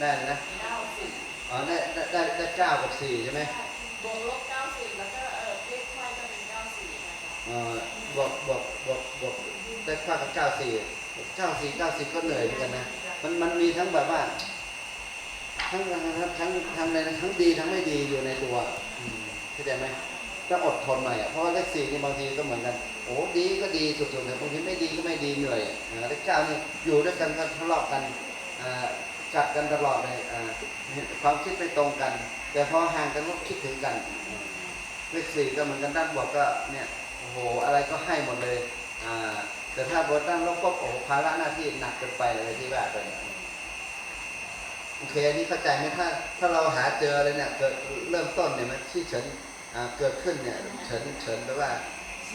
ได้นะเก้าสี่อ๋อได้ได้ได้ได้เก้ากับสี่ใช่ไหมบวกลบเก้าสี่แล้วก็เออเลขไขว้ก็เป็นเก้าสี่นะคะเอ่อบวกบวกบวกบวกได้ค่ากับเก้าสี่เก้าสี่เก้าสิบก็เหนื่อยเหมือนกันนะมันมันมีทั้งแบบว่าทั้งทั้งทั้งทั้งทั้งในทั้งดีทั้งไม่ดีอยู่ในตัวอืมเข้าใจไหมต้องอดทนหน่อยอะเพราะว่าเลขสี่นี่บางทีก็เหมือนกันโอ้ดีก็ดีสุดๆแต่บางทีไม่ดีก็ไม่ดีเหนื่อยอะเลขเก้านี่อยู่ด้วยกันก็ทะเลาะกันอ่า กัดกันตลอดเลยอ่าความคิดไม่ตรงกัน แต่พอห่างกันก็คิดถึงกันเลขสี่ก็เหมือนกันด้านบวกก็เนี่ยโอ้โหอะไรก็ให้หมดเลยอ่าแต่ถ้าบวกด้านลบก็โอ้โหภาระหน้าที่หนักเกินไปเลยที่ว่าไปเนี่ยโอเคอันนี้เข้าใจไหมถ้าถ้าเราหาเจอเลยเนี่ยเกิดเริ่มต้นเนี่ยมันที่เฉินเกิดขึ้นเนี่ยเฉินเฉินแปลว่า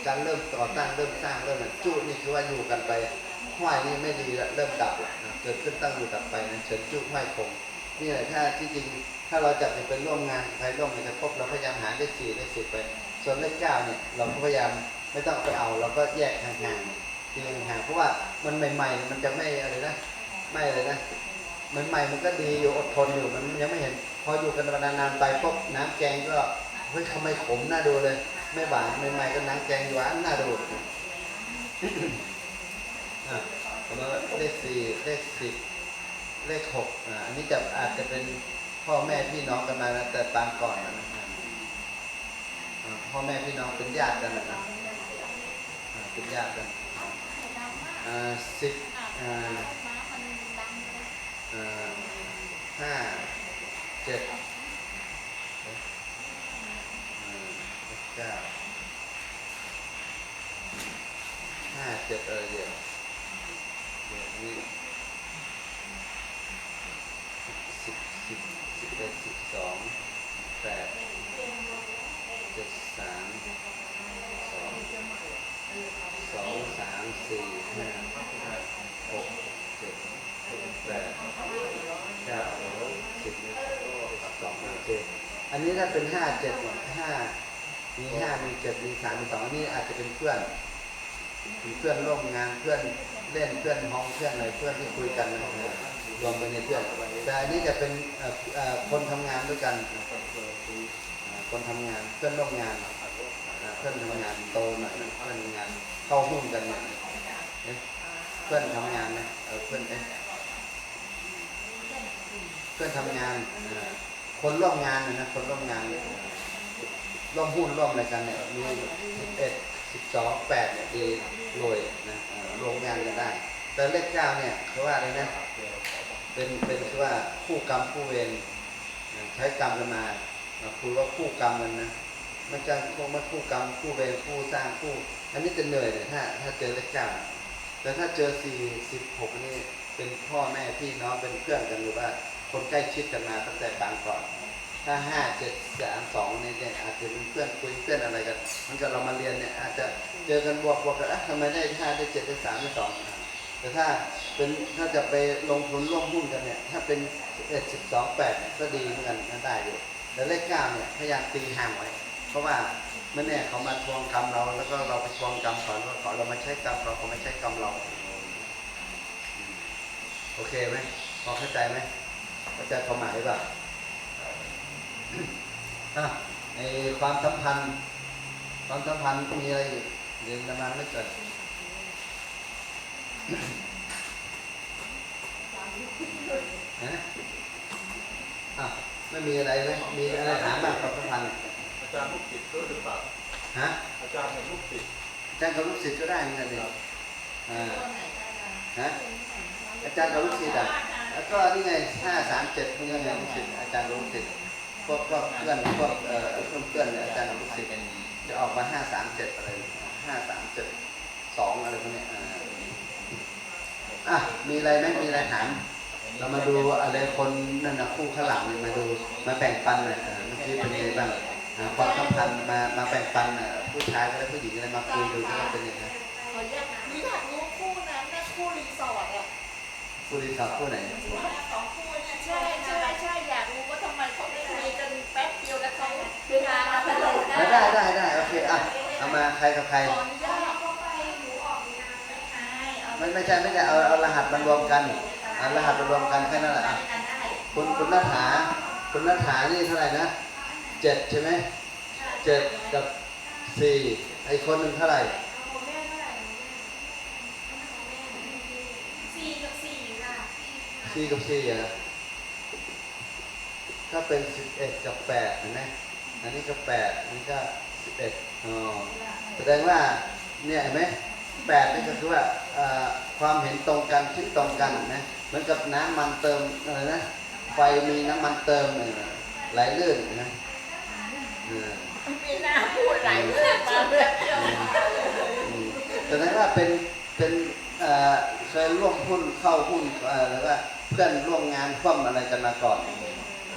การเริ่มต่อตั้งเริ่มสร้างเริ่มอะไรจุนี่คือว่าอยู่กันไป ห้อยนี่ไม่ดีละเริ่มดับละเกิดขึ้นตั้งอยู่ดับไปนะเฉินจุห้อยคงนี่แหละถ้าที่จริงถ้าเราจะไปร่วมงานใครร่วมงานจะพบเราพยายามหาเลขสี่เลขสิบไปส่วนเลขเก้าเนี่ยเราก็พยายามไม่ต้องไปเอาเราก็แยกห่างๆทีห่างเพราะว่ามันใหม่ๆ มันจะไม่อะไรนะไม่เลยนะมันใหม่มันก็ดีอยู่อดทนอยู่มันยังไม่เห็น พออยู่กันนานๆไปปุ๊บน้ำแกงก็เฮ้ยทำไมขมน่าดูเลย ไม่หวานใหม่ๆก็น้ำแกงหวานน่าดู อ่าเลขสี่เลขสิบเลขหกอ่าอันนี้จะอาจจะเป็นพ่อแม่พี่น้องกันมานะแต่ปางก่อนนะพ่อแม่พี่น้องเป็นญาติกันนะนะอ่าเป็นญาติกันอ่าสิบอ่าอ่าห้าเจ็ดอ่าเก้าห้าเจ็ดเออเดียวเดี๋ยวนี้สิบสิบสิบเอ็ดสิบสองแปดเจ็ดสามสองสองสามสี่ห้าหกเจ็ดแปด เก้าสิบสองโอเค อันนี้ถ้าเป็นห้าเจ็ดห้ามีห้ามีเจ็ดมีสามมีสองอันนี้อาจจะเป็นเพื่อนเป็นเพื่อนร่วมงานเพื่อนเล่นเพื่อนห้องเพื่อนอะไรเพื่อนที่คุยกันนะรวมไปในเพื่อนแต่อันนี้จะเป็นคนทำงานด้วยกันคนทำงานเพื่อนร่วมงานเพื่อนทำงานโตหน่อยนะเพื่อนทำงานเข้าหุ้นกันเนี่ยเอ๊ะเพื่อนทำงานนะเพื่อนเอ๊ะเพื่อนทำงานอ่อ คนร่วมงานนะคนร่วมงานร่วมหุ้นร่วมอะไรกันเนี่ยมีสิบเอ็ดสิบสองแปดเนี่ยดีรวยนะร่วมงานกันได้ แต่เลขเก้าเนี่ยคือว่าอะไรนะเป็นเป็นคือว่าคู่กรรมคู่เวรใช้กรรมกันมาคุยว่าคู่กรรมกันนะม่ใช่พวกมาคู่กรรมคู่เวรคู่สร้างคู่ อันนี้จะเหนื่อยเลยถ้าถ้าเจอเลขเก้าแต่ถ้าเจอสี่สิบหกนี่เป็นพ่อแม่พี่น้องเป็นเพื่อนกันหรือว่า คนใกล้ชิดกันมาตั้งแต่บางก่อน ถ้าห้าเจ็ดสามสองเนี่ยอาจจะเป็นเพื่อนคุยเพื่อนอะไรกันมันก็เรามาเรียนเนี่ยอาจจะเจอกันบวกบวกกันอะทำไมได้ห้าได้เจ็ดได้สามได้สองแต่ถ้าเป็นถ้าจะไปลงทุนร่วมหุ้นกันเนี่ยถ้าเป็นเอ็ดสิบสองแปดก็ดีเหมือนกันก็ได้อยู่แต่เลขเก้าเนี่ยพยายามตีห่างไว้ เพราะว่าเมื่อแน่เขามาทวงกรรมเรา แล้วก็เราไปทวงกรรมเขาเขาเรามาใช้กรรมเราเขาไม่ใช้กรรมเรา โอเคไหมพอเข้าใจไหม เข้าใจความหมายหรือเปล่าอะในความสัมพันธ์ความสัมพันธ์มีอะไรอีกเรียนประมาณไม่เกินฮะอะไม่มีอะไรไหมมีอะไรถามบ้างความสัมพันธ์อาจารย์ลูกศิษย์ด้วยหรือเปล่าฮะอาจารย์เป็นลูกศิษย์อาจารย์กับลูกศิษย์ก็ได้เหมือนกันเลยอ่าตัวไหนได้นะฮะอาจารย์กับลูกศิษย์อะ แล้วก็นี่ไงห้าสามเจ็ดนี่ไงลูกศิษย์อาจารย์กับลูกศิษย์พวกพวกเพื่อนพวกเอ่อเพื่อนเพื่อนเนี่ยอาจารย์กับลูกศิษย์จะออกมาห้าสามเจ็ดอะไรห้าสามเจ็ดสองอะไรพวกนี้อ่าอะมีอะไรไหมมีอะไรถามเรามาดูอะไรคนนั่นนะคู่ข้างหลังเนี่ยมาดูมาแบ่งปันหน่อยเมื่อกี้เป็นยังไงบ้างความสัมพันธ์มามาแบ่งปันผู้ชายก็ได้ผู้หญิงก็ได้มาคุยดูว่าเป็นยังไง ขอแยกนี่อยากรู้คู่นั้นนะคู่รีสอร์ทอะ ผู้รีสอร์ทคู่ไหนสองคู่เนี่ยใช่ใช่ใช่อยากรู้ว่าทำไมเขาได้คุยกันแป๊บเดียวแล้วเขาเป็นงานอะไรนะอะได้ได้ได้โอเคอะเอามาใครกับใคร ขออนุญาตไม่ไม่ใช่ไม่ใช่เอาเอารหัสมารวมกันเอารหัสมารวมกันแค่นั้นแหละอะกันได้คุณคุณนัฐาคุณนัฐานี่เท่าไหร่นะเจ็ดใช่ไหมเจ็ดกับสี่ไอคนหนึ่งเท่าไหร่ ของแม่เท่าไหร่ของแม่สี่กับสี่ค่ะ สี่กับสี่อะก็เป็นสิบเอ็ดกับแปดเห็นไหมอันนี้ก็แปดอันนี้ก็สิบเอ็ดอ๋อแสดงว่าเนี่ยเห็นไหมแปดนี่ก็คือว่าเอ่อความเห็นตรงกันคิดตรงกันนะเหมือนกับน้ำมันเติมอะไรนะไฟมีน้ำมันเติมเนี่ยไหลลื่นนะเออมีหน้าพูดหลายเรื่องมาเรื่องเดียวอืมแสดงว่าเป็นเป็นเอ่อเคยร่วมหุ้นเข้าหุ้นเอ่อแล้วก็ เพื่อนร่วมงานคว่ำอะไรกันมาก่อน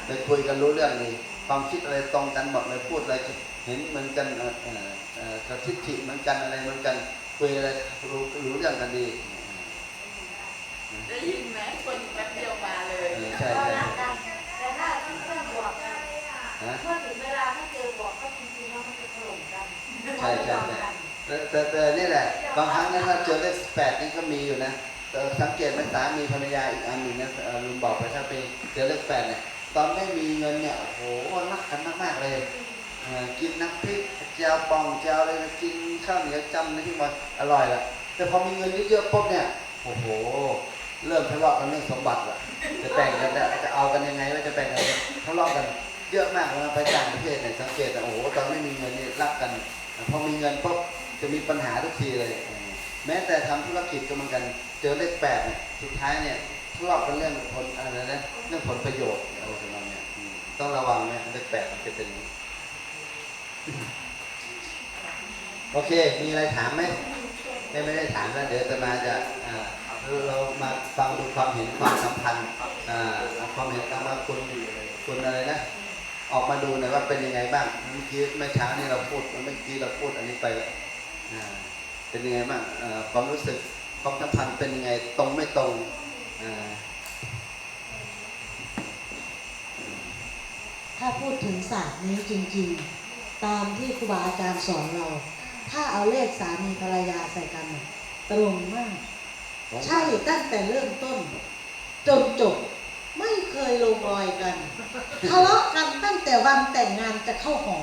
เลยคุยกันรู้เรื่องนี้ ความคิดอะไรตรงกันหมดเลยพูดอะไรเห็นเหมือนกันเอ่อเอ่อเอ่อกระทิฐิเหมือนกันอะไรเหมือนกันคุยอะไรรู้รู้เรื่องกันดีได้ยินไหมคนแป๊บเดียวมาเลยเออใช่ก็ใช่รักกันแต่ถ้าที่เพื่อนบอกกันฮะเมื่อถึงเวลาถ้าเจอบอกก็จริงๆแล้วมันจะถล่มกันใช่ใช่ใช่แต่แต่แต่นี่แหละบางครั้งนะถ้าเจอเลขแปดนี่ก็มีอยู่นะแต่ สังเกตไหมสามีภรรยาอีกอันหนึ่งนะลุงบอกไปถ้าไปเจอเลขแปดเนี่ยตอนไม่มีเงินเนี่ยโอ้โหรักกันมากๆเลยกินน้ำพริกเจียวปองเจียวอะไรกินข้าวเหนียวจำนะที่มันอร่อยละแต่พอมีเงินเยอะๆปุ๊บเนี่ยโอ้โห เริ่มทะเลาะกันเรื่องสมบัติละจะแบ่งกันจะจะเอากันยังไงว่าจะแบ่งกันทะเลาะกันเยอะมากเวลาไปต่างประเทศเนี่ยสังเกตนะโอ้โหตอนไม่มีเงินนี่รักกันพอมีเงินปุ๊บจะมีปัญหาทุกทีเลย แม้แต่ทำธุรกิจก็เหมือนกัน เจอเลขแปดเนี่ยสุดท้ายเนี่ยทะเลาะกันเรื่องผลอะไรนะเรื่องผลประโยชน์อะไรประมาณเนี้ยต้องระวังนะเลขแปดมันจะเป็นนี้โอเค มีอะไรถามไหมไม่ไม่ได้ถามแล้วเดี๋ยวจะมาจะอ่าเรามาฟังดูความเห็นความสัมพันธ์อ่าความเห็นตามว่าคุณคุณอะไรนะออกมาดูหน่อยว่าเป็นยังไงบ้างเมื่อกี้เมื่อเช้านี่เราพูดเมื่อกี้เราพูดอันนี้ไปแล้วอ่าเป็นยังไงบ้างความรู้สึก ความสัมพันธ์เป็นยังไงตรงไม่ตรงอ่าถ้าพูดถึงศาสตร์นี้จริง ๆ ตามที่ครูบาอาจารย์สอนเรา ถ้าเอาเลขสามีภรรยาใส่กันน่ะตรงมาก ใช่ตั้งแต่เริ่มต้น จนจบไม่เคยลงรอยกันทะเลาะกันตั้งแต่วันแต่งงานจะเข้าหอ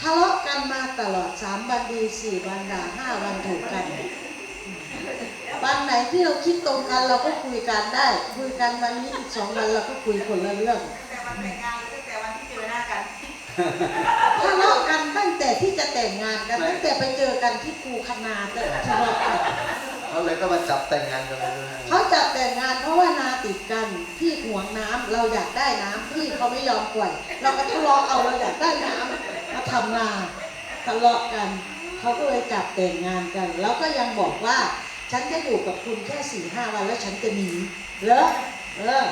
ทะเลาะกันมาตลอดสามวันดีสี่วันด่าห้าวันถูกกัน วันไหนที่เราคิดตรงกันเราก็คุยกันได้ คุยกันวันนี้อีกสองวันเราก็คุยคนละเรื่องแต่วันแต่งงานหรือตั้งแต่วันที่เจอหน้ากันทะเลาะกันตั้งแต่ที่จะแต่งงานกันตั้งแต่ไปเจอกันที่ภูคณาแต่ทะเลาะกันเขาเลยก็มาจับแต่งงานกันเลยนะเขาจัดแต่งงานเพราะว่านาติดกันพี่ห่วงน้ำเราอยากได้น้ำพี่เขาไม่ยอมปล่อย เราก็ทะเลาะเอาเราอยากได้น้ำมาทำนาทะเลาะกัน เขาก็เลยจับแต่งงานกัน แล้วก็ยังบอกว่าฉันจะอยู่กับคุณแค่สี่ห้าวันแล้วฉันจะหนีเหรอเออ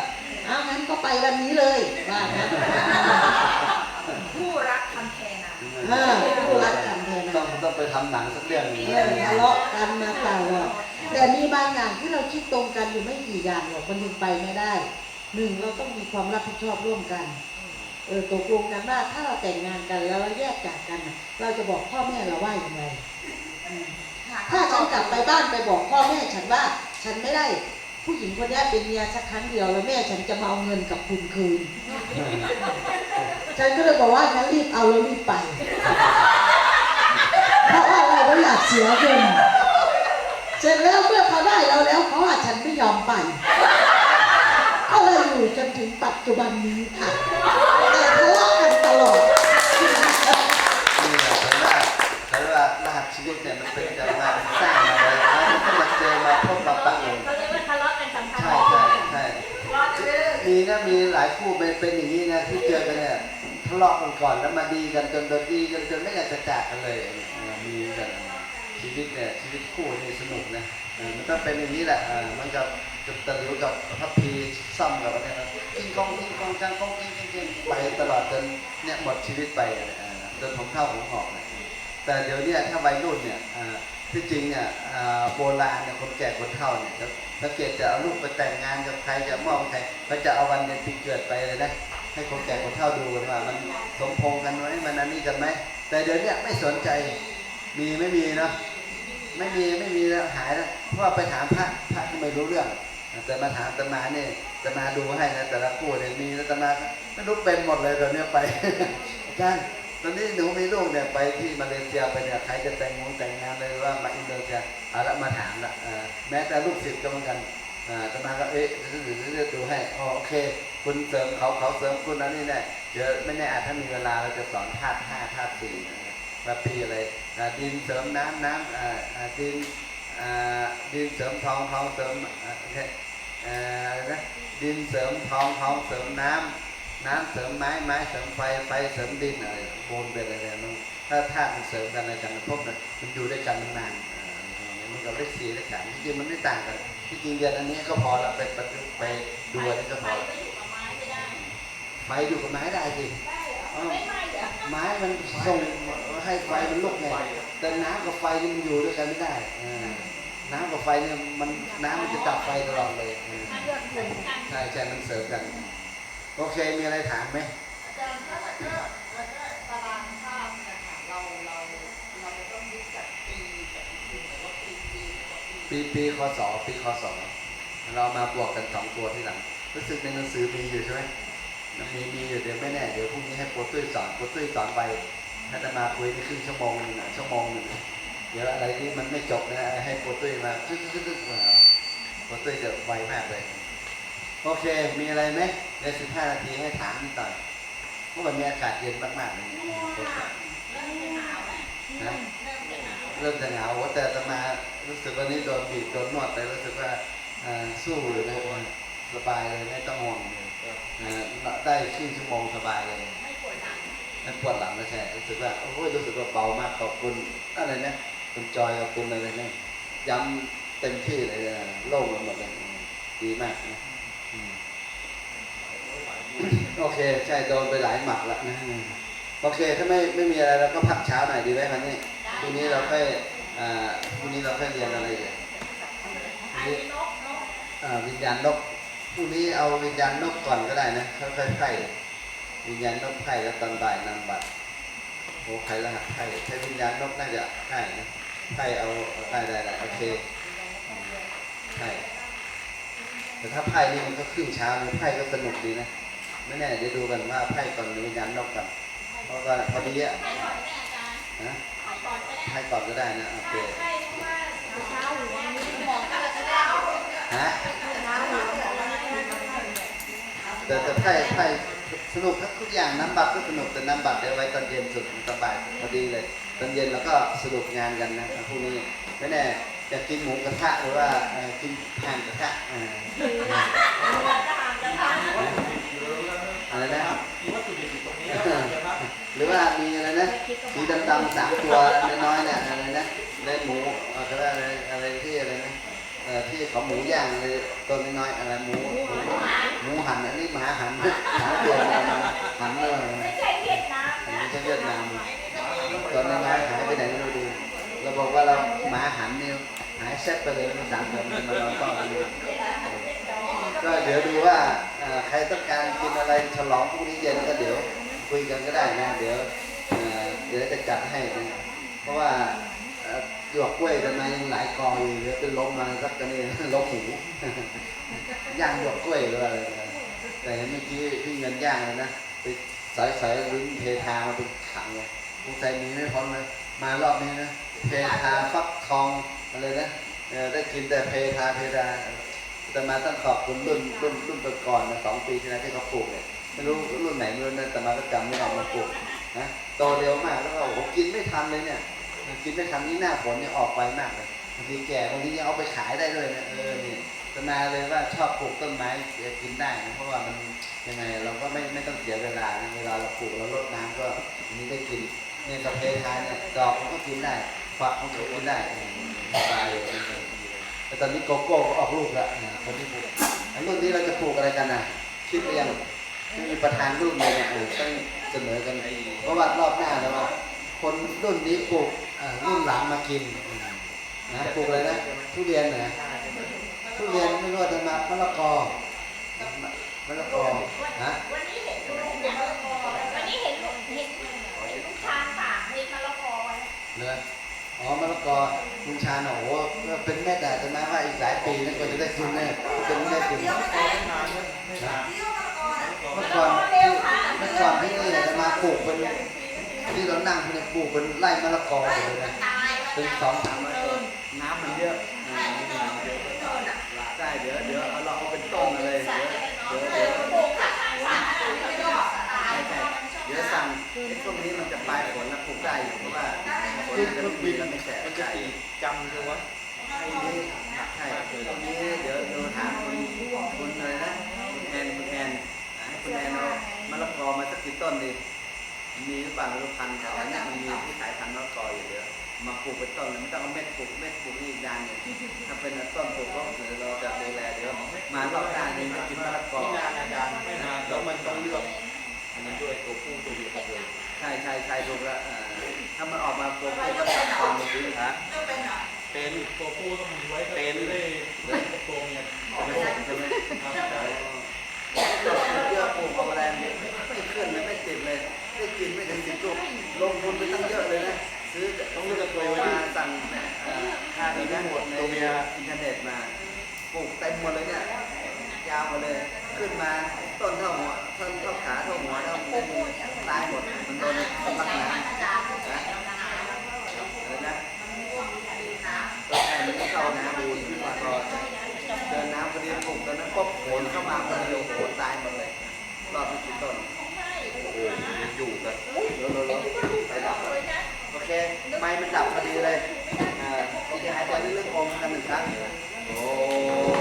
เอางั้นก็ไปวันนี้เลยว่างั้นผู้รักคำแทนาเออผู้รักกันเธอต้องนะต้องไปทำหนังสักเรื่องหนึงเออทะเลาะกันมาตลอดแต่มีบางอย่างที่เราคิดตรงกันอยู่ไม่กี่อย่างหรอกมันยังไปไม่ได้หนึ่งเราต้องมีความรับผิดชอบร่วมกัน เออตกลงกันว่าถ้าเราแต่งงานกันแล้วเราแยกจากกันน่ะเราจะบอกพ่อแม่เราว่าอย่างไรอืมถ้าฉันกลับไปบ้านไปบอกพ่อแม่ฉันว่า ฉันไม่ได้ผู้หญิงคนนี้เป็นเมียสักครั้งเดียวแล้วแม่ฉันจะมาเอาเงินกับคุณคืน ฉันก็เลยบอกว่างั้นรีบเอาแล้วรีบไป เพราะว่าเราไม่อยากเสียเงินเสร็จแล้วเมื่อเขาได้เราแล้วเขาว่าฉันไม่ยอมไปก็เลยอยู่จนถึงปัจจุบันนี้ค่ะ ลอดนี่แหละเพราะว่าเพราะว่ารหัสชีวิตเนี่ยมันเป็นจะมานสร้างมาเลยแล้วมันก็มาเจอมาพบมาปะเองเขาเรียกว่าทะเลาะกันสำคัญใช่ใช่ใช่มีนะมีหลายคู่เป็นเป็นอย่างนี้นะที่เจอกันเนี่ยทะเลาะกันก่อนแล้วมาดีกันจนโดนดีกันจนไม่อยากจะจากกันเลยมีกันชีวิตเนี่ยชีวิตคู่นี่สนุกนะมันต้องเป็นอย่างนี้แหละมันจะ ตะหลิวกับพับพีซ่อมกับอะไรนะกิ้งกองกิ้งกองจังกองกิ้งกิ้งกิ้งไปตลอดจนเนี่ยหมดชีวิตไปเออจนผมเข้าผมออกเลยแต่เดี๋ยวนี้ถ้าวัยรุ่นเนี่ยอ่าที่จริงเนี่ยอ่าโบราณเนี่ยคนแก่คนเฒ่าเนี่ยจะสังเกตจะเอาลูกไปแต่งงานกับใครจะมอบใครเขาจะเอาวันเดือนปีเกิดไปเลยนะให้คนแก่คนเฒ่าดูกันว่ามันสมพงกันไหมมันอันนี้กันไหมแต่เดี๋ยวเนี้ไม่สนใจมีไม่มีนะไม่มีไม่มีแล้วหายแล้วเพราะว่าไปถามพระพระก็ไม่รู้เรื่อง แต่มาถามตมาเนี่ยจะมาดูให้นะแต่ละคู่เนี่ยมีแล้วตมาไม่รู้เป็นหมดเลยตอนนี้ไปอาจารย์ตอนนี้หนูมีลูกเนี่ยไปที่มาเลเซียไปเนี่ยใครจะแต่งงงแต่งงานเลยว่ามาอินโดนีเซียเอาละมาถามละแม้แต่ลูกศิษย์ก็เหมือนกันตมาก็เอ๊ะเดี๋ยวจะดูให้โอเค คุณเสริมเขาเขาเสริมคุณนั้นนี่แน่เดี๋ยวไม่แน่อาจถ้ามีเวลาเราจะสอนธาตุห้าธาตุสี่นะครับว่าปีอะไรดินเสริมน้ำน้ำอ่าอ่าดิน ดินเสริมทองทองเสริมอะไรนะดินเสริมทองทองเสริมน้ำน้ำเสริมไม้ไม้เสริมไฟไฟเสริมดินอะไรวนไปอะไรนี่ยมันถ้าธาตุมันเสริมกันอะไรกันมันพบเนี่ยมันอยู่ด้วยกันนานๆอ่ามันกับเลขสี่เลขสามจริงมันไม่ต่างกันที่จริงเรียนอันนี้ก็พอละไปไปไปดูอันนี้ก็พอไม่อยู่กับไม้ไม่ได้ไฟอยู่กับไม้ได้สิไม้มันส่งให้ไฟมันลุกไงแต่น้ำกับไฟมันอยู่ด้วยกันไม่ได้อ่า น้ำกับไฟเนี่ยมันน้ำมันจะดับไฟตลอดเลยอ่ามันเกิดผลกันใช่ใช่มันเสริมกัน โอเคมีอะไรถามไหมอาจารย์ถ้าเราก็เราก็ตารางภาพเนี่ยค่ะเราเราเราจะต้องยึดจากปีกับปีหรือว่าปีปีกับปีปีปีคศปีคศเรามาบวกกันสองตัวที่หลังรู้สึกในหนังสือมีอยู่ใช่ไหมมีมีอยู่เดี๋ยวไม่แน่เดี๋ยวพรุ่งนี้ให้โปรตุ้ยสอนโปรตุ้ยสอนไปถ้าจะมาคุยในครึ่งชั่วโมงหนึงอะชั่วโมงหนึ่งอะ เดี๋ยวอะไรที่มันไม่จบนะให้โปรตุ้ยมาตึ๊ดตึ๊ดตึ๊ดมาโปรตุ้ยจะไวมากเลย โอเค มีอะไรไหมในสิบห้านาทีให้ถามนิดหน่อยเพราะวันนี้อากาศเย็นมากๆเลยเริ่มจะหนาวแล้วนะเริ่มจะหนาวเริ่มจะหนาวแต่จะมารู้สึกวันนี้โดนบีบโดนนวดไปรู้สึกว่าอ่าสู้เลยนะสบายเลยไม่ต้องห่วงเลยอ่าได้ครึ่งชั่วโมงสบายเลยไม่ปวดหลังไม่ปวดหลังแล้วใช่รู้สึกว่าโอ้ยรู้สึกว่าเบามากขอบคุณอะไรนะ คุณจอยขอบคุณอะไรนะย้ำเต็มที่เลยนะโล่งไปหมดเลยอืมดีมากนะอืมโอเค ใช่โดนไปหลายหมัดแล้วนะโอเค ถ้าไม่ไม่มีอะไรเราก็พักเช้าหน่อยดีไหมครับนี่พรุ่งนี้เราค่อยอ่าพรุ่งนี้เราค่อยเรียนอะไรอีกอันนี้นกนกอ่าวิญญาณนกพรุ่งนี้เอาวิญญาณนกก่อนก็ได้นะค่อยๆไพ่วิญญาณนกไพ่แล้วตอนบ่ายนำบัตรโอ้ใครรหัสไพ่ใช้วิญญาณนกน่าจะไพ่นะ ไพ่เอาได้ได้ได้โอเคไพ่แต่ถ้าไพ่นี่มันก็ครึ่งเช้าเลยไพ่ก็สนุกดีนะไม่แน่เดี๋ยวดูกันว่าไพ่ก่อนหรือวิญญาณนกก่อนเพราะว่าพอดีอะให้ก่อนก็ได้อาจารย์นะให้ก่อนก็ได้ไพ่ก่อนก็ได้นะโอเคใช่เพราะว่าเช้าหรือวันนี้หมองกันก็ได้ฮะ เช้าหรือวันนี้ก็ได้ แต่แต่ไพ่ไพ่สนุกทั้งทุกอย่างน้ำบัตรก็สนุกแต่น้ำบัตรเดี๋ยวไว้ตอนเย็นสุดสบายพอดีเลย ตอนเย็นเราก็สรุปงานกันนะพรุ่งนี้ไม่แน่จะกินหมูกระทะหรือว่ากินห่านกระทะอะไรนะครับหรือว่ามีอะไรนะสีดำๆสามตัวน้อยๆเนี่ยอะไรนะได้หมูเอ่อก็ได้อะไรอะไรที่อะไรนะเอ่อ ที่เขาหมูย่างอะไรตัวน้อยๆอะไรหมูหมูหันอันนี้หมาหันหาเดียวมาหันเลยไม่ใช่เวียดนามอันนะนี้ใช่เวียดนามตัวน้อยๆหายไปไหนไม่รู้ดูเราบอกว่าเราหมาหันนี่หายแซ่บไปเลยมันสามคนมันมานอนต้อนกันอยู่ก็เดี๋ยวดูว่าใครต้องการกินอะไรฉลองพรุ่งนี้เย็นก็เดี๋ยวคุยกันก็ได้นะ เดี๋ยวเดี๋ยวจะจัดให้นะเพราะว่า หยวกกล้วยทำไมยังหลายกออยู่เดี๋ยวเป็นล้มมาสักกันนี่ล้มหูย่างหยวกกล้วยหรืออะไรแต่เมื่อกี้พี่เงินย่างเลยนะไปสายสายลิ้นเททามาเป็นขังเลยสงสัยหนี้ไม่พ้นเลยมารอบนี้นะเททาฟักทองอะไรนะได้กินแต่เพทาเพทาแต่มาต้องขอบคุณรุ่นรุ่นรุ่นก่อนนะสองปีที่แล้วที่เขาปลูกเนี่ยไม่รู้รุ่นไหนไม่รู้นะแต่มาก็จำไม่ได้มาปลูกนะโตเร็วมากแล้วก็โอ้โหกินไม่ทันเลยเนี่ย กินไม่ทันนี่หน้าฝนเนี่ยออกไปมากเลยบางทีแก่บางทียังเอาไปขายได้ด้วยนะเออนี่ตนาเลยว่าชอบปลูกต้นไม้กินได้นะเพราะว่ามันยังไงเราก็ไม่ไม่ต้องเสียเวลานเวลาเราปลูกเราลดน้ำก็อันนี้ได้กินเนี่ยกับเพทายเนี่ยดอกมันก็กินได้ฝักมันก็กินได้สบายเลยแต่ตอนนี้โกโก้ก็ออกลูกแล้วนะคนที่ปลูกรุ่นนี้เราจะปลูกอะไรกันนะคิดหรือยังไม่มีประธานรุ่นเลยเนี่ยต้องเสนอกันเพราะว่ารอบหน้าแล้วว่าคนรุ่นนี้ปลูก รุ่นหลังมากินอืมนะปลูกอะไรนะทุเรียนนะทุเรียนไม่รู้ว่าจะมามะละกอมะละกอฮะวันนี้เห็นลูกเนี่ยวันนี้เห็นลูกเห็นเห็นลูกชายฝากเห็นมะละกอไว้เนื้ออ๋อมะละกอลุงชาญโอ้โหเป็นเม็ดอะแต่มาว่าอีกหลายปีนะกว่าจะได้กินเนี่ยเป็นเม็ดอยู่ไม่นานไม่นานเมื่อก่อนเมื่อก่อนที่นี่จะมาปลูกเป็น ที่เรานั่งเนี่ยปลูกเป็นไร่มะละกอเลยนะตายเป็นสองสามร้อยต้นน้ำมันเยอะอ่าใช่เดี๋ยวเดี๋ยวเอาเราเอาเป็นต้นมาเลยเดี๋ยวเดี๋ยวเดี๋ยวปลูกค่ะค่ะใช่ใช่เดี๋ยวสั่งไอ้พวกนี้มันจะปลายฝนแล้วปลูกได้อยู่เพราะว่าฝนมันจะไม่มีแล้วไม่แฉะมันจะใช่ตีจำเลยวะไอ้นี่ใช่ตรงนี้เดี๋ยวเดี๋ยวถามคุณคุณอะไรนะคุณแอนคุณแอนอ่าให้คุณแอนเอามะละกอมาสักกี่ต้นดิ มีหรือเปล่าไม่รู้พันธุ์แถวนั้นเนี่ยมันมีที่ขายพันธุ์มะละกออยู่เดี๋ยวมาปลูกเป็นต้นเลยไม่ต้องเอาเม็ดปลูกเม็ดปลูกนี่อีกนานเนี่ยถ้าเป็นต้นปลูกก็เดี๋ยวเราจะดูแลเดี๋ยวมารอบหน้านี้จะกินมะละกอไม่นานอาจารย์ไม่นานแล้วมันต้องเลือกอันนั้นด้วยตัวผู้ตัวเมียกันเลยใช่ใช่ใช่ถูกแล้วอ่าถ้ามันออกมาตัวผู้ก็ตัดความมันดีฮะเป็นตัวผู้ต้องมีไว้เป็นได้ตัวเมียไม่ใช่ใช่ไหมครับดอกมันเยอะปลูกเอาแรงไม่ขึ้นเลยไม่ติดเลย ได้กินไม่ถึงสิบลูกลงทุนไปตั้งเยอะเลยนะ ซื้อต้องเลือกตัวมาสั่งเอ่อค่าดีนะหมดในอินเทอร์เน็ตมาปลูกเต็มหมดเลยเนี่ยยาวมาเลยขึ้นมาต้นเท่าหัวต้นเท่าขาเท่าหัวเท่ามือตายหมดมันโดนสำลักน้ำนะนะต้นนมันเข้าน้ำดูนขึ้นมาก่อนเดินน้ำพอดีปลูกตอนนั้นปุ๊บโขนเข้ามาพอดีโอ้โหตายหมดเลยรอบที่ต้น ยู่กันเดี๋ยวเรไปดับโอเคไฟมันดับพอดีเลยอ่าที่หายใจลึกๆคงกันหนึ่งครั้งโอ้